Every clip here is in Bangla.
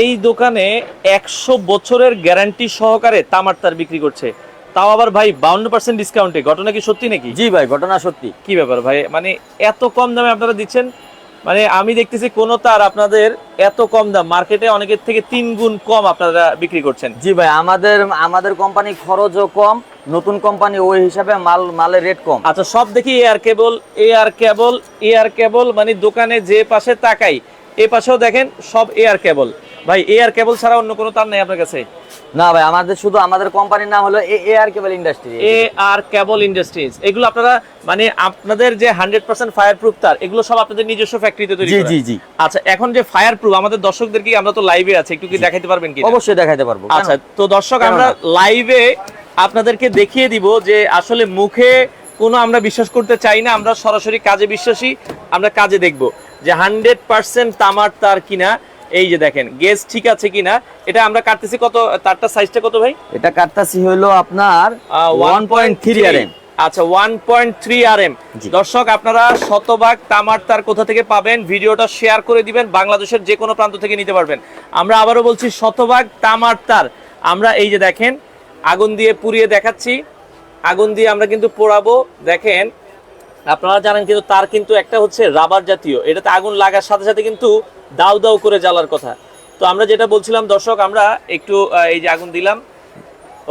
এই দোকানে একশো বছরের গ্যারান্টি সহকারে তামার তার বিক্রি করছে। তাও আবার ভাই বাউন্ন পার্সেন্ট ডিসকাউন্টে ঘটনা কি সত্যি নাকি? জি ভাই ঘটনা সত্যি। কি ব্যাপার ভাই? মানে এত কম দামে আপনারা দিচ্ছেন? মানে আমি দেখতেছি কোন তার আপনাদের এত কম দাম। মার্কেটে অনেকের থেকে তিন গুণ কম আপনারা বিক্রি করছেন। জি ভাই আমাদের আমাদের কোম্পানি খরচও কম নতুন কোম্পানি ওই হিসাবে মাল মালের রেট কম। আচ্ছা সব দেখি air cable air cable air cable মানে দোকানে যে পাশে তাকাই এ পাশেও দেখেন সব এয়ার কেবল। ভাই এয়ার কেবল ছাড়া অন্য কোনো তার নেই আপনার কাছে? না ভাই আমাদের শুধু আমাদের কোম্পানির নাম হলো এ আর কেবল ইন্ডাস্ট্রি এ আর কেবল ইন্ডাস্ট্রিজ এগুলো আপনারা মানে আপনাদের যে হান্ড্রেড পার্সেন্ট ফায়ার প্রুফ তার এগুলো সব আপনাদের নিজস্ব ফ্যাক্টরিতে তৈরি জি করা? জি জি। আচ্ছা এখন যে ফায়ার প্রুফ আমাদের দর্শকদেরকে আমরা তো লাইভে আছে একটু কি দেখাতে পারবেন কি অবশ্যই দেখাইতে পারব আচ্ছা তো দর্শক আমরা? লাইভে আপনাদেরকে দেখিয়ে দিব যে আসলে মুখে কোনো আমরা বিশ্বাস করতে চাই না আমরা সরাসরি কাজে বিশ্বাসী আমরা কাজে দেখব যে হান্ড্রেড পার্সেন্ট তামার তার কিনা। এই যে দেখেন গেজ ঠিক আছে কিনা? এটা আমরা কাটতেছি কত তারটা সাইজটা কত ভাই? এটা কাটতাছি হলো আপনার one point three R M আচ্ছা one point three R M দর্শক আপনারা শতভাগ তামার তার কোথা থেকে পাবেন ভিডিওটা শেয়ার করে দিবেন বাংলাদেশের যে কোনো প্রান্ত থেকে নিতে পারবেন। আমরা আবারও বলছি শতভাগ তামার তার। আমরা এই যে দেখেন আগুন দিয়ে পুড়িয়ে দেখাচ্ছি। আগুন দিয়ে আমরা কিন্তু পোড়াবো। দেখেন আপনারা জানেন কিন্তু তার কিন্তু একটা হচ্ছে রাবার জাতীয়। এটাতে আগুন লাগার সাথে সাথে কিন্তু দাউ দাউ করে জ্বালার কথা। তো আমরা যেটা বলছিলাম দর্শক আমরা একটু এই যে আগুন দিলাম।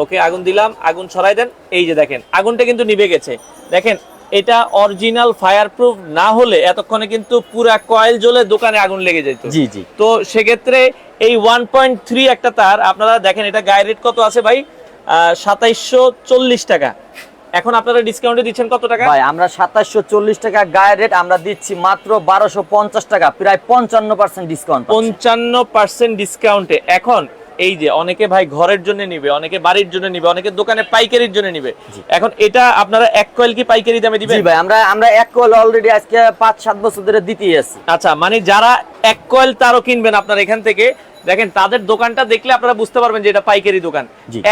ওকে আগুন দিলাম আগুন ছড়াই দেন। এই যে দেখেন আগুনটা কিন্তু নিভে গেছে। দেখেন এটা অরিজিনাল ফায়ার প্রুফ না হলে এতক্ষণে কিন্তু পুরা কয়েল জ্বলে দোকানে আগুন লেগে যেত। জি জি। তো সেক্ষেত্রে এই ওয়ান পয়েন্ট থ্রি একটা তার আপনারা দেখেন এটা গায়ে রেট কত আছে ভাই? সাতাইশশো চল্লিশ টাকা। এখন আপনারা ডিসকাউন্টে দিচ্ছেন কত টাকা? ভাই আমরা সাতাশশো চল্লিশ টাকা গায়ের রেট আমরা দিচ্ছি মাত্র বারোশো পঞ্চাশ টাকা প্রায় পঞ্চান্ন পার্সেন্ট ডিসকাউন্ট পঞ্চান্ন পার্সেন্ট ডিসকাউন্টে এখন এই যে অনেকে ভাই ঘরের জন্য নিবে অনেকে বাড়ির জন্য নিবে অনেকে দোকানে পাইকারির জন্য নিবে। এখন এটা আপনারা এক কয়েল কি পাইকারি দামে দিবেন? জি ভাই আমরা আমরা এক কল অলরেডি আজকে পাঁচ সাত বছর ধরে দিতেই আছি। আচ্ছা মানে যারা এক কয়েল তারও কিনবেন আপনারা এখান থেকে। দেখেন তাদের দোকানটা দেখলে আপনারা বুঝতে পারবেন যে এটা পাইকারি দোকান।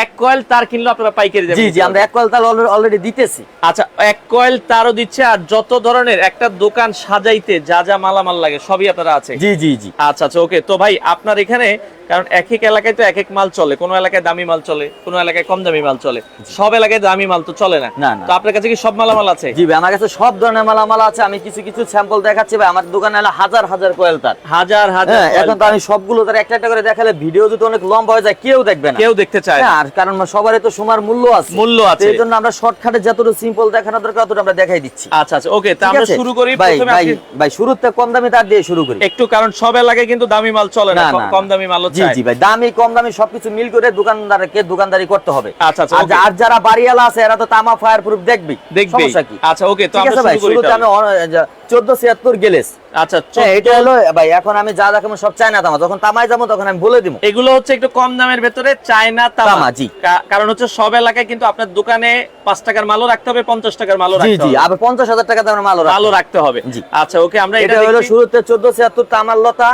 এক কয়েল তার কিনলে আপনারা পাইকারি জি জি আমরা। এক কয়েল তার অলরেডি দিতেছি। আচ্ছা এক কয়েল তারও দিচ্ছে আর যত ধরনের একটা দোকান সাজাইতে যা যা মালামাল লাগে সবই আপনারা আছে। জি জি জি। আচ্ছা আচ্ছা ওকে তো ভাই আপনার এখানে কারণ এক এক এলাকায় তো এক এক মাল চলে। কোনো এলাকায় দামি মাল চলে কোনো এলাকায় কম দামি মাল চলে। সব এলাকায় দামি মাল তো চলে না। তো আপনার কাছে কি সব মালামাল আছে? জি ভাই আমার কাছে সব ধরনের মালামাল আছে। আমি কিছু কিছু স্যাম্পল দেখাচ্ছি ভাই। আমার দোকানে হলো হাজার হাজার কোয়েল তার। হাজার হাজার হ্যাঁ এখন তো আমি সবগুলো তার একটা একটা করে দেখালে ভিডিও যদি অনেক লম্বা হয়ে যায় কেউ দেখবে না। কেউ দেখতে চায় না। হ্যাঁ, আর কারণ সবারই তো সময়ের মূল্য আছে। মূল্য আছে। এই জন্য আমরা শর্টকাটে যতটুকু সিম্পল দেখানো দরকার ততটুকু আমরা দেখাই দিচ্ছি। আচ্ছা আচ্ছা ওকে তা আমরা শুরু করি। ভাই প্রথমে ভাই ভাই শুরুতে কম দামি তার দিয়ে শুরু করি। একটু কারণ সব এলাকায় কিন্তু দামি মাল চলে না। কম-। দামি মালও জি জি ভাই দামি কম দামি সবকিছু মিল করে দোকানদারকে দোকানদারি করতে হবে। আচ্ছা, আচ্ছা, আর যারা বাড়িওয়ালা আছে এরা তো তামা ফায়ার প্রুফ দেখবি দেখবে আচ্ছা ওকে তো আমরা শুরু করি আমি গেলেস। আচ্ছা হ্যাঁ, এটা হলো ভাই এখন আমি যা দেখাবো সব চায়না তামা। যখন তামায় যাব তখন আমি বলে দিব। এগুলো হচ্ছে একটু কম দামের ভেতরে চায়না তামা। তামা, জি। কারণ হচ্ছে সব এলাকায় কিন্তু আপনার দোকানে পাঁচ টাকার মালও রাখতে হবে পঞ্চাশ টাকার মালও রাখতে জি পঞ্চাশ হাজার টাকা দামের মালও রাখতে হবে। আচ্ছা ওকে আমরা এটা হলো শুরুতে চোদ্দ ছিয়াত্তর তামার লতা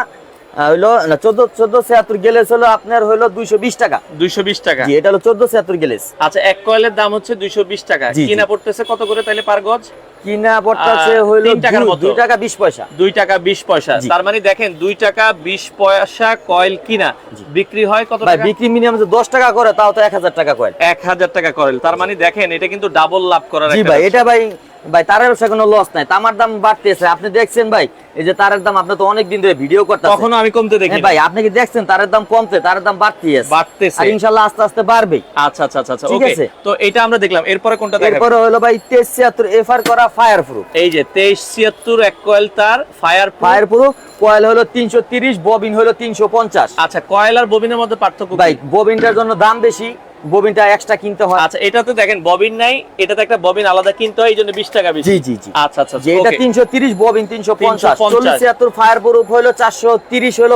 না চোদ্দ চোদ্দ ছিয়াত্তর গেলেস হলো আপনার হইল দুইশো বিশ টাকা। 220 টাকা। এটা হলো চোদ্দ ছিয়াত্তর গেলেস। আচ্ছা এক কয়েলের দাম হচ্ছে 220 টাকা। জি, জি। কিনা পড়তেছে কত করে তাইলে পার গজ? কিনা পড়তেছে টাকার দুই- মতো। দুই টাকা বিশ পয়সা। 2 টাকা 20 পয়সা। তার মানে দেখেন 2 টাকা 20 পয়সা কয়েল কিনা। বিক্রি হয় কত টাকা? বিক্রি মিনিমাম দশ টাকা করে তাও তো এক হাজার টাকা কয়েল। 1000 টাকা কয়েল। তার মানে দেখেন এটা কিন্তু ডাবল লাভ করার জি ভাই এটা ভাই ভাই তারের ব্যবসা কোনো লস নাই। তামার দাম বাড়তেছে। আপনি দেখছেন ভাই এই যে তারের দাম আপনি তো অনেক দিন ধরে ভিডিও করতেছেন। কখনো আমি কমতে দেখি হ্যাঁ ভাই আপনি কি দেখছেন? তারের দাম কমতে তারের দাম বাড়তেই আছে বাড়তেছে। আর ইনশাআল্লাহ আস্তে আস্তে বাড়বে। আচ্ছা আচ্ছা আচ্ছা ঠিক আছে। তো এটা আমরা দেখলাম। এরপরে কোনটা দেখাবো? এরপরে হলো ভাই তেইশ ছিয়াত্তর এফআর করা ফায়ার প্রুফ এই যে 2376 এক কয়েল তার ফায়ার ফায়ার প্রুফ কয়েল হলো তিনশো তিরিশ ববিন হলো তিনশো পঞ্চাশ। আচ্ছা কয়েল আর ববিনের মধ্যে পার্থক্য কি? ভাই ববিনটার জন্য দাম বেশি ববিনটা এক্সট্রা কিনতে হয়। আচ্ছা এটাতে দেখেন ববিন নাই এটাতে একটা ববিন আলাদা কিনতে হয় এই জন্য 20 টাকা বেশি। জি জি জি। আচ্ছা আচ্ছা এটা okay। তিনশো তিরিশ ববিন তিনশো পঞ্চাশ। 350 চল্লিশ ছিয়াত্তর ফায়ার প্রুফ হলো চারশো তিরিশ হলো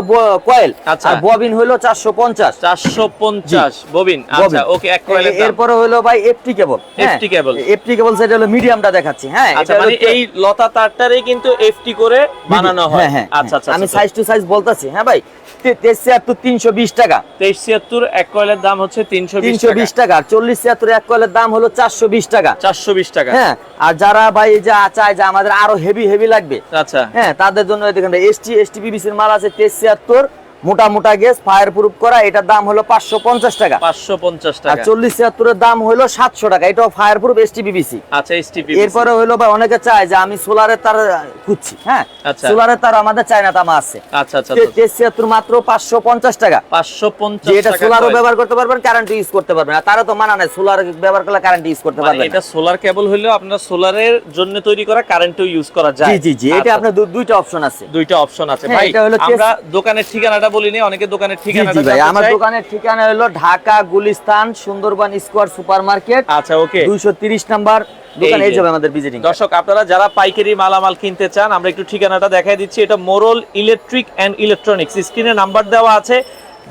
কয়েল। আচ্ছা। আর ববিন হলো চারশো পঞ্চাশ। 450 ববিন। আচ্ছা ওকে এক কয়েলের দাম। এরপরে হলো ভাই FT cable FT cable। FT cable সেটা হলো মিডিয়ামটা দেখাচ্ছি। হ্যাঁ আচ্ছা মানে এই লতা তারটারই কিন্তু এফটি করে বানানো হয়। হ্যাঁ, হ্যাঁ, আচ্ছা আচ্ছা আমি আচ্ছা। সাইজ টু সাইজ বলতাছি। হ্যাঁ ভাই? তেইশ ছিয়াত্তর তিনশো বিশ টাকা। 2376 এক কয়েলের দাম হচ্ছে তিনশো তিনশো বিশ টাকা। আর চল্লিশ ছিয়াত্তর এক কয়েলের দাম হলো চারশো বিশ টাকা। 420 টাকা। হ্যাঁ আর যারা ভাই যা চায় যে আমাদের আরও হেভি হেভি লাগবে আচ্ছা। হ্যাঁ তাদের জন্য দেখেন এসটি এসটি বিবিসির মাল আছে তেইশ ছিয়াত্তর মোটা মোটা গ্যাস ফায়ার প্রুফ করা এটার দাম হলো পাঁচশো পঞ্চাশ টাকা। পাঁচশো পঞ্চাশ টাকা। চল্লিশ ছিয়াত্তরের দাম হলো সাতশো টাকা এটাও ফায়ার প্রুফ এস টিপিবিসি আচ্ছা এসটিপি এরপরে হলো ভাই অনেকে চায় যে আমি সোলারের তার খুঁজছি হ্যাঁ? আচ্ছা। সোলারের তার আমাদের চায়না তামা আছে। আচ্ছা আচ্ছা তেইশ ছিয়াত্তর মাত্র পাঁচশো পঞ্চাশ টাকা। পাঁচশো পঞ্চাশ এটা সোলারও ব্যবহার করতে পারবেন কারেন্ট ইউজ করতে পারবেন। আর তারা তো মানা নাই সোলার ব্যবহার করলে কারেন্ট ইউজ করতে মানে পারবেন এটা সোলার কেবল হলেও আপনার সোলারের জন্য তৈরি করা কারেন্টও ইউজ করা যায়। জি জি জি এটা আচ্ছা, আপনার দুইটা অপশন আছে। দুইটা অপশন আছে। হ্যাঁ, ভাই এটা হলো আমরা দোকানের ঠিকানাটা বলিনি অনেকে দোকানের ঠিকানা ভাই আমার দোকানের ঠিকানা হলো Dhaka Gulistan Sundarban square super market আচ্ছা ওকে। দুইশো তিরিশ নাম্বার দোকান যাবে আমাদের ভিজিটিং দর্শক আপনারা যারা পাইকারি মালামাল কিনতে চান আমরা একটু ঠিকানাটা দেখাই দিচ্ছি। এটা মোরল ইলেকট্রিক এন্ড ইলেকট্রনিক্স। স্ক্রিনে নাম্বার দেওয়া আছে।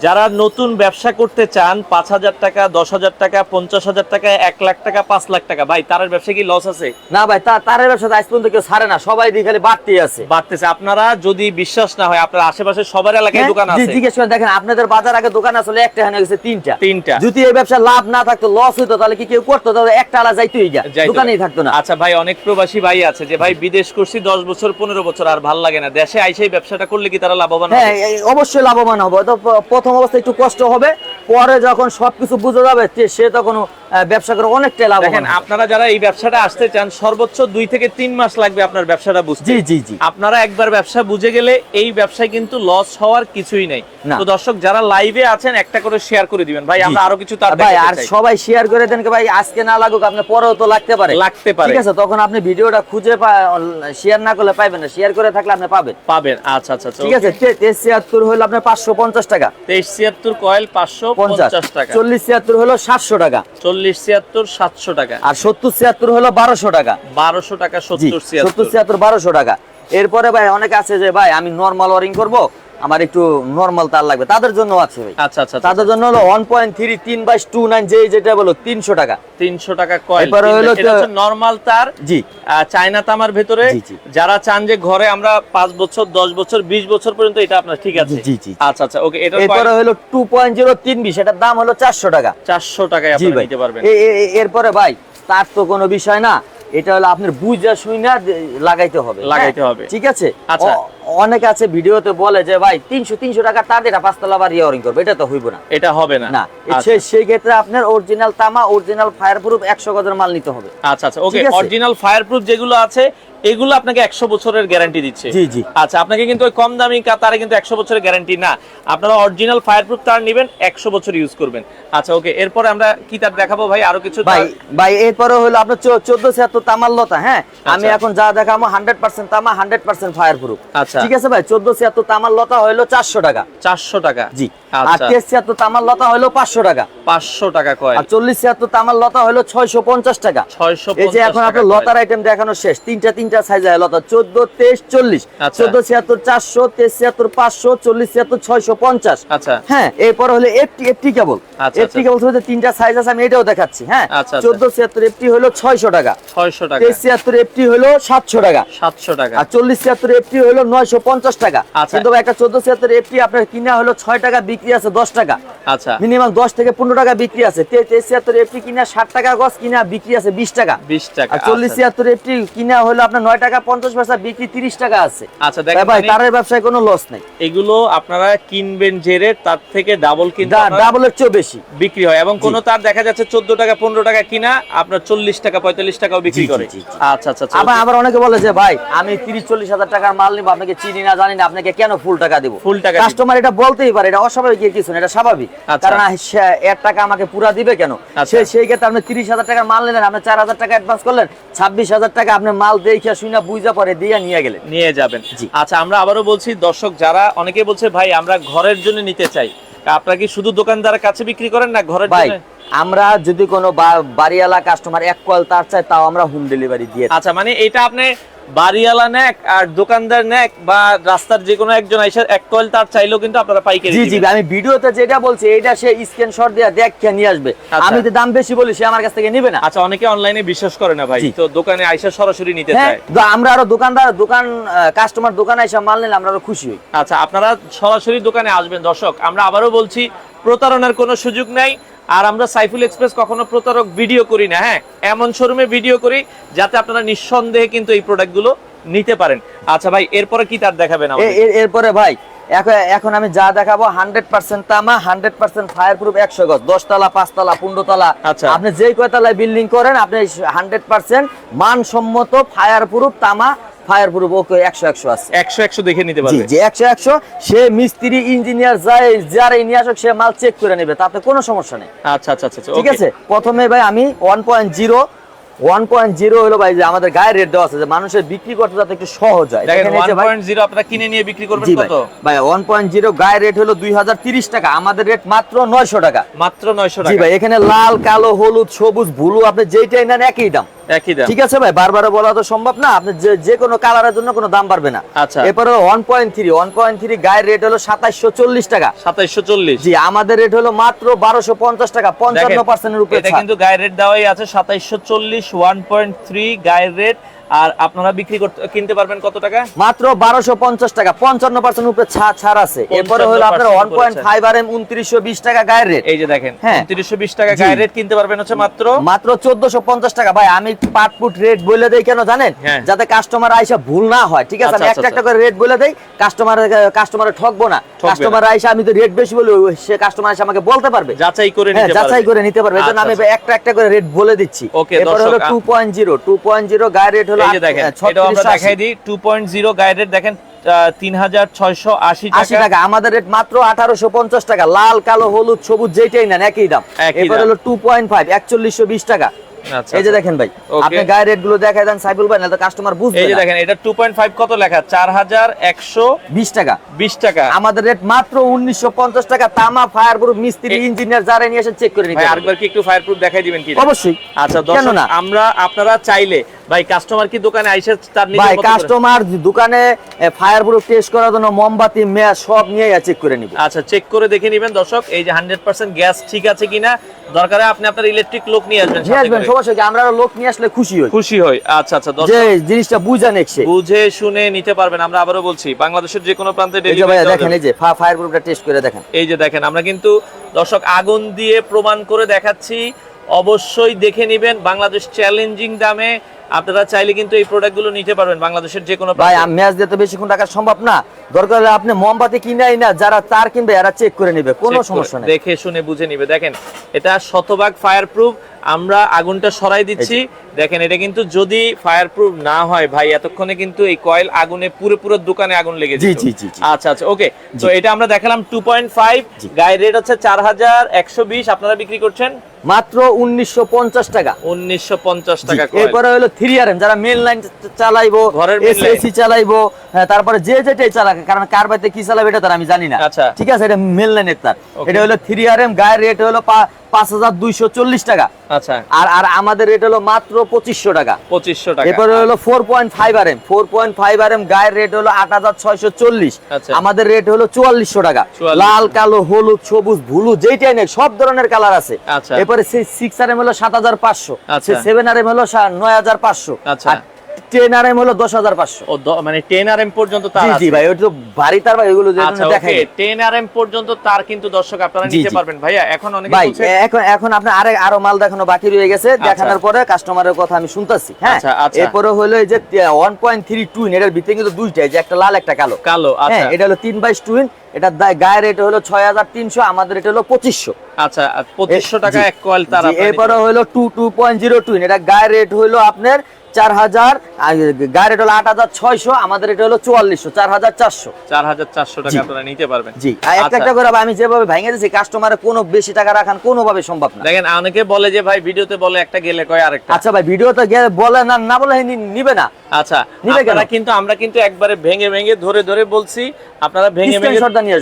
যারা নতুন ব্যবসা করতে চান পাঁচ হাজার টাকা দশ হাজার টাকা পঞ্চাশ হাজার টাকা এক লাখ টাকা পাঁচ লাখ টাকা ভাই তার ব্যবসা কি লস আছে? না ভাই তারের ব্যবসা আজ পর্যন্ত কেউ ছাড়ে না সবাই দিয়ে খালি বাড়তেই আছে। বাড়তেছে। আপনারা যদি বিশ্বাস না হয় আপনার আশেপাশে সবার এলাকায় হ্যাঁ, দোকান আছে। জিজ্ঞেস করে দেখেন আপনাদের বাজার আগে দোকান আসলে একটা হয়ে গেছে তিনটা। তিনটা। যদি এই ব্যবসা লাভ না থাকতো লস হইতো তাহলে কি কেউ করতো? তাহলে একটা আলা যাইতোই যাইতো দোকানেই থাকতো না। আচ্ছা ভাই অনেক প্রবাসী ভাই আছে যে ভাই বিদেশ করছি দশ বছর পনেরো বছর আর ভালো লাগে না। দেশে আইসেই ব্যবসাটা করলে কি তারা লাভবান হবে? হ্যাঁ অবশ্যই লাভবান হবে। তো প্রথম অবস্থায় একটু কষ্ট হবে পরে যখন সবকিছু বুঝে যাবে সে তখন ব্যবসা করে অনেকটাই লাভ দেখেন। আপনারা যারা এই ব্যবসাটা আসতে চান সর্বোচ্চ দুই থেকে তিন মাস লাগবে আপনার ব্যবসাটা বুঝতে জি জি জি আপনারা একবার ব্যবসা বুঝে গেলে এই ব্যবসায় কিন্তু লস হওয়ার কিছুই নাই। তো দর্শক যারা লাইভে আছেন একটা করে শেয়ার করে দিবেন। ভাই আমরা আরও কিছু তার ভাই আর সবাই শেয়ার করে দেন ভাই আজকে না লাগুক আপনি পরেও তো লাগতে পারে। লাগতে পারে। ঠিক আছে তখন আপনি ভিডিওটা খুঁজে শেয়ার না করলে পাইবেন না। শেয়ার করে থাকলে আপনি পাবেন। পাবেন। আচ্ছা আচ্ছা ঠিক আছে তেইশ ছিয়াত্তর হলো আপনার পাঁচশো পঞ্চাশ টাকা। তেইশ ছিয়াত্তর কয়েল পাঁচশো পঞ্চাশ পঞ্চাশ। টাকা। চল্লিশ ছিয়াত্তর হলো সাতশো টাকা। চল্লিশ ছিয়াত্তর সাতশো টাকা। আর সত্তর ছিয়াত্তর হলো বারোশো টাকা। বারোশো টাকা জি সত্তর সত্তর ছিয়াত্তর। ছিয়াত্তর বারোশো টাকা। এরপরে ভাই অনেকে আছে যে ভাই আমি নর্মাল ওয়ারিং করব। আমার একটু নর্মাল তার লাগবে। তাদের জন্য আছে ভাই। আচ্ছা আচ্ছা তাদের জন্য হলো ওয়ান পয়েন্ট থ্রি তিন বাই টু নাইন যে যেটা বলো তিনশো টাকা। তিনশো টাকা কয়েল এরপরে হলো নর্মাল তার। জি। চায়না তামার ভেতরে। যারা চান যে ঘরে আমরা পাঁচ বছর দশ বছর বিশ বছর পর্যন্ত এটা আপনার ঠিক আছে? জি, জি। আচ্ছা আচ্ছা ওকে এটা এরপরে হলো টু পয়েন্ট জিরো তিন বিশ এটার দাম হলো চারশো টাকা। চারশো টাকায় জি আপনারা ভাই। নিতে পারবেন। এরপরে ভাই তার তো কোনো বিষয় না। এটা হলো আপনার বুঝা শুইনা লাগাইতে হবে। লাগাইতে হ্যাঁ? হবে। ঠিক আছে? আচ্ছা। অনেকে আছে ভিডিওতে বলে যে ভাই তিনশো তিনশো টাকা তার এটা পাঁচতলা বার ইয়ারিং করবে। এটা তো হইব না। এটা হবে না। না। আচ্ছা। সেই ক্ষেত্রে আপনার অরিজিনাল তামা অরিজিনাল ফায়ার প্রুফ একশো গজের মাল নিতে হবে। আচ্ছা আচ্ছা ওকে। অরিজিনাল ফায়ার প্রুফ যেগুলো আছে এগুলো আপনাকে একশো বছরের গ্যারান্টি দিচ্ছে। জি, জি। আচ্ছা আপনাকে কিন্তু ওই কম দামি তারে কিন্তু একশো বছরের গ্যারান্টি না। আপনারা অরিজিনাল ফায়ার প্রুফ তার নেবেন একশো বছর ইউজ করবেন। আচ্ছা ওকে এরপরে আমরা কি তার দেখাবো ভাই? আরও কিছু ভাই ভাই এরপরে হলো আপনার চোদ্দ ছিয়াত্তর তামার লতা হ্যাঁ? আমি আচ্ছা। এখন যা দেখাবো হান্ড্রেড পার্সেন্ট তামা হান্ড্রেড পার্সেন্ট ফায়ার প্রুফ আচ্ছা। ঠিক আছে ভাই চোদ্দ ছিয়াত্তর তামার লতা হলো চারশো টাকা। চারশো টাকা। জি। আর আচ্ছা। তামার লতা হলো পাঁচশো টাকা। পাঁচশো টাকা কয়েল আর চল্লিশ ছিয়াত্তর তামার লতা হলো ছয়শো পঞ্চাশ টাকা। ছয়শো এই যে এখন আপনার লতার আইটেম দেখানো শেষ। তিনটা তিনটা সাইজ হয় লতা চোদ্দ তেইশ চল্লিশ। আচ্ছা। চোদ্দ ছিয়াত্তর চারশো তেইশ ছিয়াত্তর পাঁচশো চল্লিশ ছিয়াত্তর ছয়শো পঞ্চাশ। আচ্ছা। হ্যাঁ এরপর হলো এফটি এফটি কেবল আচ্ছা, এফটি কেবল হচ্ছে তিনটা সাইজ আছে আমি এটাও দেখাচ্ছি। হ্যাঁ আচ্ছা, আচ্ছা। চোদ্দ ছিয়াত্তর এফটি হলো ছয়শো টাকা। ছয়শো টাকা। তেইশ ছিয়াত্তর এফটি হলো সাতশো টাকা। সাতশো টাকা। আর চল্লিশ ছিয়াত্তর এফটি হলো নয়শো পঞ্চাশ টাকা। আচ্ছা। কিন্তু একটা চোদ্দ ছিয়াত্তর এফটি আপনার কিনা হলো ছয় টাকা বিক্রি আছে দশ টাকা। আচ্ছা। মিনিমাম দশ থেকে পনেরো টাকা বিক্রি আছে। তেইশ ছিয়াত্তর এফটি কিনা ষাট টাকা গছ কিনা বিক্রি আছে বিশ টাকা। বিশ টাকা আর চল্লিশ আচ্ছা। ছিয়াত্তর এফটি কিনা হলো আপনার নয় টাকা পঞ্চাশ পয়সা বিক্রি তিরিশ টাকা আছে। আচ্ছা দেখেন ভাই মানে তারের ব্যবসায় কোনো লস নেই। এগুলো আপনারা কিনবেন যে রেট তার থেকে ডাবল আপনারা ডাবলের চেয়েও বেশি। বিক্রি হয় এবং কোন তার দেখা যাচ্ছে চোদ্দ টাকা পনেরো টাকা কিনা আপনার চল্লিশ টাকা পঁয়তাল্লিশ টাকাও বিক্রি করে। আচ্ছা আচ্ছা আচ্ছা। আবার আবার অনেকে বলে যে ভাই আমি তিরিশ চল্লিশ হাজার টাকার মাল নিবো আপনাকে চিনি না জানি না আপনাকে কেন ফুল টাকা দিব? ফুল টাকা কাস্টমার এটা বলতেই পারে এটা অস্বাভাবিক কিছু না এটা স্বাভাবিক। আচ্ছা। কারণ এর টাকা আমাকে পুরা দিবে কেন? আচ্ছা। সেই ক্ষেত্রে আপনি তিরিশ হাজার টাকার মাল নিলেন আপনি চার হাজার টাকা অ্যাডভান্স করলেন ছাব্বিশ হাজার টাকা আপনি মাল দেখে শুনে বুঝা পরে দিয়ে নিয়ে গেলেন। নিয়ে যাবেন। আচ্ছা আমরা আবারও বলছি দর্শক যারা অনেকে বলছে ভাই আমরা ঘরের জন্য নিতে চাই। আপনারা কি শুধু দোকানদারের কাছে বিক্রি করেন না ঘরের জন্য? আমরা যদি কোনো বাড়িওয়ালা কাস্টমার এক কল তার চাই তাও আমরা হোম ডেলিভারি দিয়ে আচ্ছা মানে এটা আপনি বাড়িওয়ালা নেক আর দোকানদার নেক বা রাস্তার যে কোনো একজন আইসা এক কয়েল তার চাইলেও কিন্তু আপনারা পাইকারি জি জি আমি ভিডিওতে যেটা বলছি এটা সে স্ক্রিনশট দিয়ে দেখে নিয়ে আসবে। আচ্ছা। আমি তো দাম বেশি বলি সে আমার কাছ থেকে নেবে না। আচ্ছা অনেকে অনলাইনে বিশ্বাস করে না ভাই তো দোকানে আইসা সরাসরি নিতে হ্যাঁ চায়। তো আমরা আরও দোকানদার দোকান কাস্টমার দোকানে এসে মাল নিলে আমরা আরও খুশি হই। আচ্ছা আপনারা সরাসরি দোকানে আসবেন দর্শক। আমরা আবারও বলছি প্রতারণার কোনো সুযোগ নাই। আর আমরা সাইফুল এক্সপ্রেস কখনো প্রতারক ভিডিও করি না হ্যাঁ? এমন শোরুমে ভিডিও করি যাতে আপনারা নিঃসন্দেহে কিন্তু এই প্রোডাক্টগুলো নিতে পারেন। আচ্ছা ভাই এরপরে কি তার দেখাবেন এরপরে ভাই এখন আমি যা দেখাবো হান্ড্রেড পার্সেন্ট তামা হান্ড্রেড পার্সেন্ট ফায়ার প্রুফ একশো গজ দশতলা পাঁচতলা পনেরো তলা আচ্ছা। আপনি যেই কয়তলায় বিল্ডিং করেন আপনি হান্ড্রেড পার্সেন্ট মানসম্মত ফায়ার প্রুফ তামা ফায়ার প্রুফ ওকে আছে। দেখে নিতে পারবে। একশো সে মিস্ত্রি ইঞ্জিনিয়ার যাই যারা নিয়ে আসুক সে মাল চেক করে নেবে তাতে কোনো সমস্যা নেই। আচ্ছা আচ্ছা আচ্ছা ঠিক আছে? প্রথমে ভাই আমি one point zero one point zero হলো ভাই যে আমাদের গায়ে রেট দেওয়া আছে যে মানুষের বিক্রি করতে যাতে একটু সহজ হয়। দেখেন দেখেন এই যে 1.0 আপনারা কিনে নিয়ে বিক্রি করবেন ভাই কত? ভাই ওয়ান পয়েন্ট জিরো গায়ে রেট হলো দুই হাজার তিরিশ টাকা আমাদের রেট মাত্র নয়শো টাকা। মাত্র 900 জি টাকা। ভাই এখানে লাল কালো হলুদ সবুজ ব্লু আপনি যেইটাই নেন একই দাম। একই দাম। ঠিক আছে ভাই বারবার বলা তো সম্ভব না আপনি যে কোনো কালারের জন্য কোনো দাম বাড়বে না। আচ্ছা। এরপরে one point three one point three গায়ের রেট হলো সাতাইশশো চল্লিশ টাকা। 2740 জি আমাদের রেট হলো মাত্র বারোশো পঞ্চাশ টাকা পঞ্চান্ন দেখেন, পার্সেন্টের উপরে এটা কিন্তু গায়ের রেট দেওয়াই আছে 2740 1.3 গায়ের রেট আর আপনারা বিক্রি করতে কিনতে পারবেন কত টাকা? মাত্র বারোশো পঞ্চাশ টাকা। পঞ্চান্ন পার্সেন্ট উপরে ছাড় ছাড় আছে। এরপরে হলো আপনার 55% one point five R M উনত্রিশশো বিশ টাকা গায়ের রেট এই যে দেখেন হ্যাঁ। 2920 টাকা গায়ের রেট কিনতে পারবেন হচ্ছে মাত্র? মাত্র চোদ্দশো পঞ্চাশ টাকা। ভাই আমি পাটপুট রেট বলে দেই কেন জানেন? হ্যাঁ। যাতে কাস্টমার আইসা ভুল না হয় ঠিক আছে? আমি আচ্ছা, একটা আচ্ছা, একটা করে রেট বলে দেই কাস্টমার কাস্টমারে ঠকবো না। কাস্টমার আইসা আমি তো রেট বেশি বলে সে কাস্টমার এসে আমাকে বলতে পারবে। যাচাই করে হ্যাঁ নিতে যাচাই করে নিতে পারবে। এজন্য আচ্ছা, আমি আচ্ছা। একটা একটা করে রেট বলে দিচ্ছি। এরপরে হলো দর্শক, two point zero two point zero গায়ের রেট হলো এই যে দেখেন এটাও আমরা দেখাই দিই 2.0 গায়ের রেট দেখেন আহ, 3680 আশি টাকা। টাকা আমাদের রেট মাত্র আঠারোশো পঞ্চাশ টাকা লাল কালো হলুদ সবুজ যেটাই নেন একই দাম। দাম। হলো টু পয়েন্ট ফাইভ একচল্লিশশো বিশ টাকা। আচ্ছা এই যে দেখেন ভাই আপনি গায়ের রেটগুলো দেখাই দেন ভাই না তো কাস্টমার বুঝবে এই যে দেখেন এটা 2.5 কত লেখা? 4120 বিশ টাকা। টাকা। আমাদের রেট মাত্র উনিশশো পঞ্চাশ টাকা তামা ফায়ার প্রুফ মিস্ত্রি ইঞ্জিনিয়ার যারা নিয়ে এসে চেক করে নিতে ভাই আরেকবার কি একটু ফায়ার প্রুফ দেখাই দিবেন কি? অবশ্যই। আচ্ছা দর্শক আমরা আপনারা চাইলে ভাই কাস্টমার কি দোকানে আইসে তার নিজের ভাই কাস্টমার দোকানে ফায়ার প্রুফ টেস্ট করার জন্য মোমবাতি মেয়া সব নিয়ে চেক করে নিবে। আচ্ছা চেক করে দেখে নেবেন দর্শক এই যে 100% গ্যাস ঠিক আছে কিনা? দরকারে আপনি আপনার ইলেকট্রিক লোক নিয়ে আসবেন নিয়ে আসবেন করে। সমস্যা কি আমরা লোক নিয়ে আসলে খুশি হই। খুশি হই। আচ্ছা আচ্ছা যে দর্শক জিনিসটা বুঝা বুঝে শুনে নিতে পারবেন আমরা আবারও বলছি বাংলাদেশের যে কোনো প্রান্তে ডেলিভারি ভাইয়া দেখেন এই যে ফায়ার প্রুফটা টেস্ট করে দেখেন। এই যে দেখেন আমরা কিন্তু দর্শক আগুন দিয়ে প্রমাণ করে দেখাচ্ছি। অবশ্যই দেখে নেবেন বাংলাদেশ চ্যালেঞ্জিং দামে আপনারা চাইলে কিন্তু এই প্রোডাক্টগুলো নিতে পারবেন বাংলাদেশের যে কোনো ভাই ম্যাচ আমি তো দিতে বেশিক্ষণ টাকা সম্ভব না। দরকার হলে আপনি মোমবাতি কিনাই না যারা তার কিনবে এরা চেক করে নিবে কোনো সমস্যা নেই। দেখে শুনে বুঝে নিবে। দেখেন এটা শতভাগ ফায়ার প্রুফ আমরা আগুনটা সরাই দিচ্ছি। দেখেন এটা কিন্তু যদি ফায়ার প্রুফ না হয় ভাই এতক্ষণে কিন্তু এই কয়েল আগুনে পুরো পুরো দোকানে আগুন লেগে জি, জি। আচ্ছা আচ্ছা ওকে তো এটা আমরা দেখালাম 2.5 জি। গায়ের রেট হচ্ছে 4120 আপনারা বিক্রি করছেন? মাত্র উনিশশো পঞ্চাশ টাকা। 1950 জি, টাকা এরপরে হলো থ্রি আর এম যারা মেন লাইন চালাইবো ঘরের এসি চালাইবো হ্যাঁ, তারপরে যে যেটাই চালাক কারণ কার বাড়িতে কি চালাবে এটা তার আমি জানি না। আচ্ছা। ঠিক আছে এটা মেন লাইনের তার। এটা হলো থ্রি আর এম গায়ের রেট হলো পাঁচ হাজার দুইশো চল্লিশ টাকা। আচ্ছা। আর আর আমাদের রেট হলো মাত্র পঁচিশশো টাকা। 2500 টাকা। এরপরে হলো four point five R M four point five R M গায়ের রেট হলো আট হাজার ছয়শো চল্লিশ। আচ্ছা। আমাদের রেট হলো চুয়াল্লিশশো টাকা। লাল কালো হলুদ সবুজ ভুলু যেইটাই নেই সব ধরনের কালার আছে। আচ্ছা। এরপরে সিক্স আর এম হলো সাত হাজার পাঁচশো। আচ্ছা। সেভেন আর এম হলো নয় হাজার পাঁচশো। আচ্ছা। আর টেন আর এম হলো দশ হাজার পাঁচশো। ও মানে 10 আরএম পর্যন্ত তার জি জি ভাই ওটা তো ভারী তার ভাই ওগুলো যে আচ্ছা দেখাই। ওকে 10 আরএম পর্যন্ত তার কিন্তু দর্শক আপনারা নিতে পারবেন। ভাইয়া এখন অনেকে বলছে এখন এখন আপনার আরে আরও মাল দেখানো বাকি রয়ে গেছে দেখানোর পরে কাস্টমারের কথা আমি শুনতাছি হ্যাঁ? আচ্ছা, আচ্ছা। এরপরে হলো এই যে ওয়ান পয়েন্ট থ্রি টুইন এটার ভিতরে কিন্তু দুইটাই যে একটা লাল একটা কালো। কালো আচ্ছা। হ্যাঁ এটা হলো তিন বাইশ টুইন এটা গায়ের রেট হলো ছয় হাজার তিনশো আমাদের এটা হলো পঁচিশশো। আচ্ছা আর 2500 টাকা এক কয়েল তার এরপরে হলো two two point zero twin এটা গায়ের রেট হলো আপনার চার হাজার রেট হলো আট হাজার ছয়শো আমাদের এটা হলো চুয়াল্লিশশো চার হাজার চারশো 4400 টাকা আপনারা নিতে পারবেন। জি। একটা আচ্ছা। একটা করে আমি যেভাবে ভেঙে দিচ্ছি কাস্টমারে কোনো বেশি টাকা রাখান কোনোভাবে সম্ভব না। দেখেন অনেকে বলে যে ভাই ভিডিওতে বলে একটা গেলে কয় আরেকটা? আচ্ছা ভাই ভিডিওতে গিয়ে বলে না না বলে নিবে না। আচ্ছা নিবে কেন? কিন্তু আমরা কিন্তু একবারে ভেঙে ভেঙে ধরে ধরে বলছি আপনারা ভেঙে ভেঙে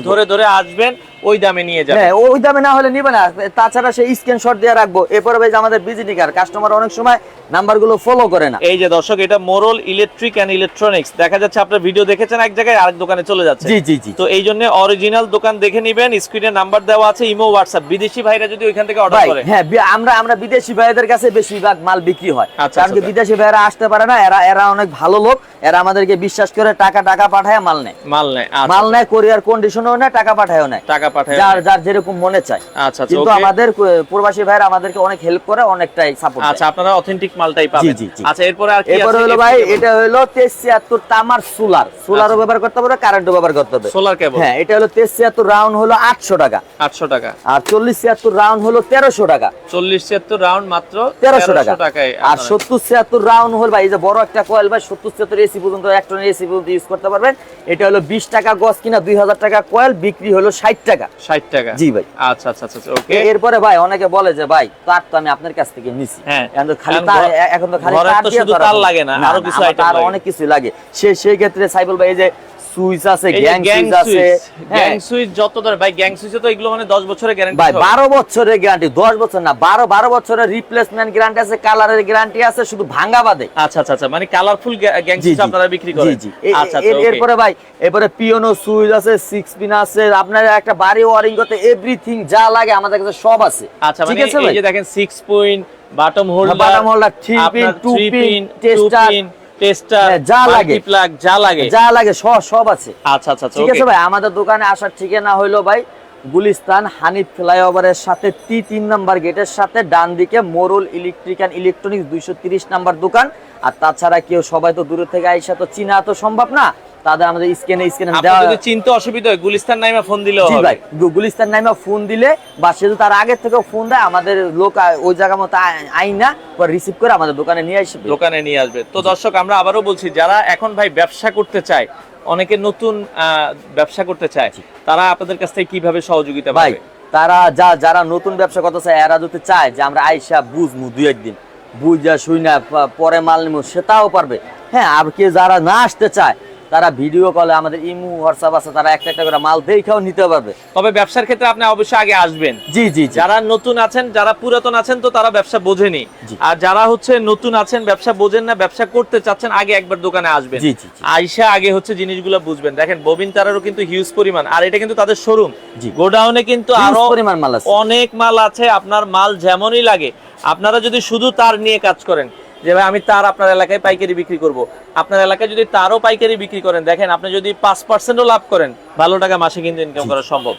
ধরে ধরে আসবেন ওই দামে নিয়ে যাবেন। হ্যাঁ ওই দামে না হলে নিবে না। তাছাড়া সেই স্ক্রিনশট দিয়ে রাখব। এরপরে ভাই আমাদের বিজিটি কাস্টমার অনেক সময় নাম্বারগুলো ফলো করে না। এই যে দর্শক এটা মোরল ইলেকট্রিক এন্ড ইলেকট্রনিক্স দেখা যাচ্ছে আপনার ভিডিও দেখেছেন এক জায়গায় আরেক দোকানে চলে যাচ্ছে। জি জি জি। তো এই জন্য অরিজিনাল দোকান দেখে নিবেন স্ক্রিনে নাম্বার দেওয়া আছে ইমো হোয়াটসঅ্যাপ বিদেশি ভাইরা যদি ওইখান থেকে অর্ডার করে। হ্যাঁ আমরা আমরা বিদেশি ভাইদের কাছে বেশিরভাগ মাল বিক্রি হয়। আচ্ছা, কারণ কি আচ্ছা। বিদেশি ভাইরা আসতে পারে না এরা এরা অনেক ভালো লোক এরা আমাদেরকে বিশ্বাস করে টাকা টাকা পাঠায় মাল নেয়। মাল নেয় আচ্ছা, মাল নেয় কোরিয়ার কন্ডিশনও নেয় টাকা পাঠায়ও নেয়। টাকা পাঠায় যার যার যেরকম মনে চায়। আচ্ছা আচ্ছা কিন্তু আমাদের প্রবাসী ভাইরা আমাদেরকে অনেক হেল্প করে অনেকটাই সাপোর্ট আচ্ছা আপনারা অথেন্টিক মালটাই পাবেন। আচ্ছা এরপরে আর কি এরপরে হলো ভাই এটা হলো তামার সোলার। সোলারও আচ্ছা। ব্যবহার করতে পারবে কারেন্টও ব্যবহার করতে হবে। সোলার কেবল হ্যাঁ এটা হলো রাউন্ড হলো আটশো টাকা। আটশো টাকা। আর চল্লিশ ছিয়াত্তর রাউন্ড হলো তেরোশো টাকা। চল্লিশ ছিয়াত্তর রাউন্ড মাত্র তেরোশো টাকা। টাকায় আর সত্তর ছিয়াত্তর রাউন্ড হল ভাই এই যে বড় একটা কয়েল ভাই সত্তর ছিয়াত্তর এসি পর্যন্ত একটা এসি পর্যন্ত ইউজ করতে পারবেন। এটা হলো বিশ টাকা গজ কিনা দুই হাজার টাকা কয়েল বিক্রি হলো ষাট টাকা। ষাট টাকা। জি ভাই। আচ্ছা আচ্ছা আচ্ছা ওকে এরপরে ভাই অনেকে বলে যে ভাই তার তো আমি আপনার কাছ থেকে নিছি। হ্যাঁ। এখন তো খালি তার এখন তো খালি তার শুধু তার লাগে না, আরও কিছু তার লাগে। অনেক কিছু লাগে সে সেই ক্ষেত্রে সাইবল ভাই এই যে সুইচ আছে গ্যাং গ্যাং সুইচ আছে গ্যাং হ্যাঁ। সুইচ যত ধর ভাই গ্যাং সুইচে তো এগুলো মানে 10 বছরের গ্যারান্টি ভাই বারো বছরের গ্যারান্টি দশ বছর না বারো বারো বছরের রিপ্লেসমেন্ট গ্যারান্টি আছে কালারের গ্যারান্টি আছে শুধু ভাঙ্গা বাদে আচ্ছা আচ্ছা আচ্ছা মানে কালারফুল গ্যাং সুইচ আপনারা বিক্রি করেন জি, জি। আচ্ছা আচ্ছা। এরপরে ভাই এরপরে পিওনো সুইচ আছে সিক্স পিন আছে আপনার একটা বাড়ি ওয়ারিং করতে এভরিথিং যা লাগে আমাদের কাছে সব আছে আচ্ছা মানে এই ভাই যে দেখেন 6 point bottom holder bottom holder three pin two pin tester tester যা লাগে। প্লাগ যা লাগে। যা লাগে সব সব আছে। আচ্ছা আচ্ছা আচ্ছা ঠিক আছে ভাই আমাদের দোকানে আসার ঠিকানা হইল ভাই গুলিস্তান হানিফ ফ্লাইওভারের সাথে টি তিন নাম্বার গেটের সাথে ডান দিকে মোরল ইলেকট্রিক অ্যান্ড ইলেকট্রনিক্স দুইশো তিরিশ নাম্বার দোকান। আর তাছাড়া কেউ সবাই তো দূরে থেকে আইসা তো চিনা তো সম্ভব না। তাদের আমাদের স্ক্যানে স্ক্যানে দেওয়া যদি চিনতে অসুবিধা হয় গুলিস্তান নাইমা ফোন জি ভাই গুলিস্তান নাইমা ফোন দিলে বা সে তার আগের থেকে ফোন দেয় আমাদের লোক ওই জায়গা মতো আইনা পরে রিসিভ করে আমাদের দোকানে নিয়ে আসবে। দোকানে নিয়ে আসবে। তো দর্শক আমরা আবারও বলছি যারা এখন ভাই ব্যবসা করতে চায় অনেকে নতুন ব্যবসা করতে চায় তারা আপনাদের কাছ থেকে কীভাবে সহযোগিতা ভাই পাবে? তারা যা যারা নতুন ব্যবসা করতে চায় এরা যদি চায় যে আমরা আইসা বুঝমু দুই একদিন বুঝা শুই না পরে মাল নিমু সেটাও পারবে। হ্যাঁ আর কে যারা না আসতে চায় তারা ভিডিও কলে আমাদের ইমু হোয়াটসঅ্যাপ আছে তারা একটা একটা করে মাল দেখেও নিতে পারবে। তবে ব্যবসার ক্ষেত্রে আপনি অবশ্যই আগে আসবেন। জি জি যারা নতুন আছেন যারা পুরাতন আছেন তো তারা ব্যবসা বোঝেনি। আর যারা হচ্ছে নতুন আছেন ব্যবসা বোঝেন না ব্যবসা করতে চাচ্ছেন আগে একবার দোকানে আসবেন। জি, জি, জি। আইসা আগে হচ্ছে জিনিসগুলো বুঝবেন। দেখেন ববিন তারারও কিন্তু হিউজ পরিমাণ। আর এটা কিন্তু তাদের শোরুম জি। গোডাউনে কিন্তু আরও পরিমাণ মাল আছে। অনেক মাল আছে আপনার মাল যেমনই লাগে। আপনারা যদি শুধু তার নিয়ে কাজ করেন যে ভাই আমি তার আপনার এলাকায় পাইকারি বিক্রি করব। আপনার এলাকায় যদি তারও পাইকারি বিক্রি করেন দেখেন আপনি যদি পাঁচ পার্সেন্টও লাভ করেন ভালো টাকা মাসে কিন্তু ইনকাম করা সম্ভব।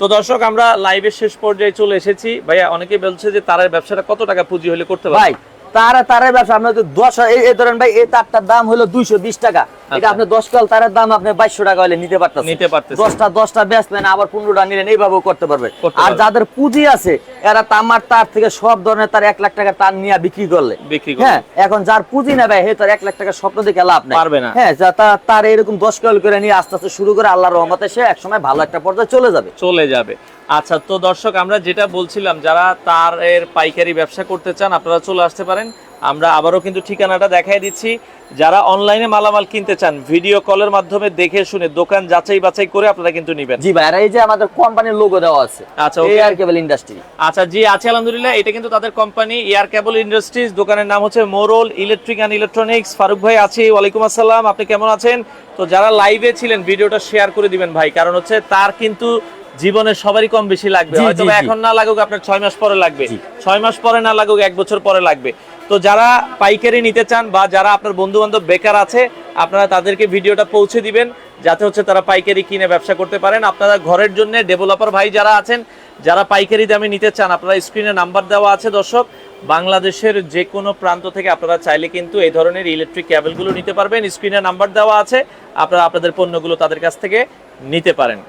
তো দর্শক আমরা লাইভের শেষ পর্যায়ে চলে এসেছি। ভাইয়া অনেকে বলছে যে তারের ব্যবসাটা কত টাকা পুঁজি হলে করতে পারে ভাই তারা তারের ব্যবসা আপনার দশ এই- ধরেন ভাই এই তারটার দাম হলো দুইশো বিশ টাকা। এটা আচ্ছা। আপনি দশ কাল তারের দাম আপনি বাইশশো টাকা হলে নিতে পারতেন নিতে পারতেছেন। দশটা দশটা বেচলেন আবার পনেরোটা নিলেন এইভাবেও করতে পারবে। আর যাদের পুঁজি আছে এরা তামার তার থেকে সব ধরনের তার এক লাখ টাকা তার নিয়ে বিক্রি করলে। বিক্রি হ্যাঁ এখন যার পুঁজি নেবে হে তার এক লাখ টাকা স্বপ্ন দেখে লাভ নেই। পারবে না। হ্যাঁ যা- তা- তার এরকম দশ কাল করে নিয়ে আস্তে আস্তে শুরু করে আল্লাহর রহমতে সে একসময় ভালো একটা পর্যায়ে চলে যাবে। চলে যাবে। আচ্ছা তো দর্শক আমরা যেটা বলছিলাম যারা তার এর পাইকারি ব্যবসা করতে চান আপনারা চলে আসতে পারেন। আমরা আবারও কিন্তু ঠিকানাটা দেখাই দিচ্ছি। যারা অনলাইনে মালামাল কিনতে চান ভিডিও কলের মাধ্যমে দেখে শুনে দোকান যাচাই বাছাই করে আপনারা কিন্তু নিবেন। জি ভাই আর এই যে আমাদের কোম্পানির লোগো দেওয়া আছে আচ্ছা, okay. কেবল ইন্ডাস্ট্রি আচ্ছা জি আছে আলহামদুলিল্লাহ। এটা কিন্তু তাদের কোম্পানি এয়ার কেবল ইন্ডাস্ট্রিজ দোকানের নাম হচ্ছে Morol electric and electronics. Faruk ভাই আছি। ওয়ালাইকুম আসসালাম। আপনি কেমন আছেন? তো যারা লাইভে ছিলেন ভিডিওটা শেয়ার করে দিবেন ভাই। কারণ হচ্ছে তার কিন্তু জীবনে সবারই কম বেশি লাগবে। হয়তো। এখন না লাগুক আপনার ছয় মাস পরে লাগবে। ছয় মাস পরে না লাগুক এক বছর পরে লাগবে। তো যারা পাইকারি নিতে চান বা যারা আপনার বন্ধু বান্ধব বেকার আছে, আপনারা তাদেরকে ভিডিওটা পৌঁছে দিবেন, যাতে হচ্ছে তারা পাইকারি কিনে ব্যবসা করতে পারেন। আপনারা ঘরের জন্য ডেভেলপার ভাই যারা আছেন, যারা পাইকারি দামে নিতে চান, আপনারা স্ক্রিনে নাম্বার দেওয়া আছে দর্শক। বাংলাদেশের যে কোনো প্রান্ত থেকে আপনারা চাইলে কিন্তু এই ধরনের ইলেকট্রিক ক্যাবেলগুলো নিতে পারবেন। স্ক্রিনে নাম্বার দেওয়া আছে, আপনারা আপনাদের পণ্যগুলো তাদের কাছ থেকে নিতে পারেন।